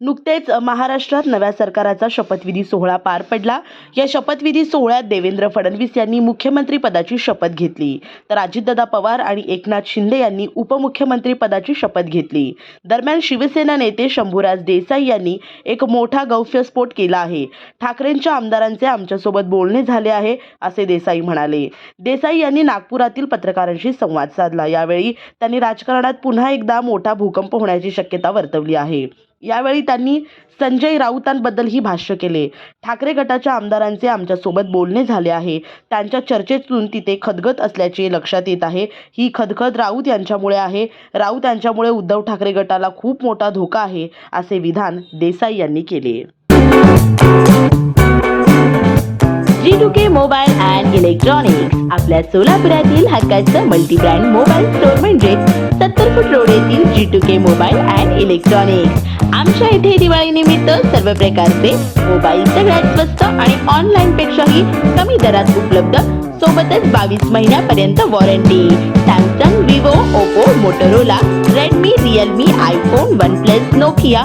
नुकतेच महाराष्ट्रात नव्या सरकाराचा शपथविधी सोहळा पार पडला. या शपथविधी सोहळ्यात देवेंद्र फडणवीस यांनी मुख्यमंत्री पदाची शपथ घेतली. तर अजितदादा पवार आणि एकनाथ शिंदे यांनी उपमुख्यमंत्री पदाची शपथ घेतली. दरम्यान शिवसेना नेते शंभूराज देसाई यांनी एक मोठा गौप्यस्फोट केला आहे. ठाकरेंच्या आमदारांचे आमच्यासोबत बोलणे झाले आहे असे देसाई म्हणाले. देसाई यांनी नागपुरातील पत्रकारांशी संवाद साधला. यावेळी त्यांनी राजकारणात पुन्हा एकदा मोठा भूकंप होण्याची शक्यता वर्तवली आहे. यावेळी त्यांनी संजय राऊतांबद्दलही भाष्य केले. ठाकरे गटाच्या आमदारांचे आमच्यासोबत बोलणे झाले आहे. त्यांच्या चर्चेतून तिथे खदगत असल्याचे लक्षात येत आहे. ही खदखद राऊत यांच्यामुळे आहे. राऊत यांच्यामुळे उद्धव ठाकरे गटाला खूप मोठा धोका आहे असे विधान देसाई यांनी केले. G two K mobile and electronics आपल्या सोलापुरातील हक्काचं मल्टी ब्रँड मोबाईल स्टोअर म्हणजे सत्तर foot two K mobile and electronics आमच्या इथे दिवाळीनिमित्त सर्व प्रकारचे मोबाईल सगळ्यात स्वस्त आणि ऑनलाईन पेक्षाही कमी दरात उपलब्ध सोबतच बावीस महिन्यापर्यंत warranty Samsung Vivo Oppo Motorola Redmi Realme iPhone OnePlus Nokia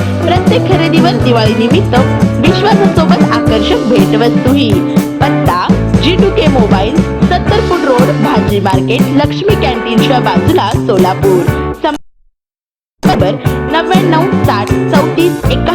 प्रत्येक खरेदीवर दिवाळी निमित्त विश्वासासोबत आकर्षक भेटवस्तूही पत्ता जी टू के मोबाईल सत्तर फूट रोड भाजी मार्केट लक्ष्मी कॅन्टीनच्या बाजूला सोलापूर. नव्याण्णव साठ चौतीस एक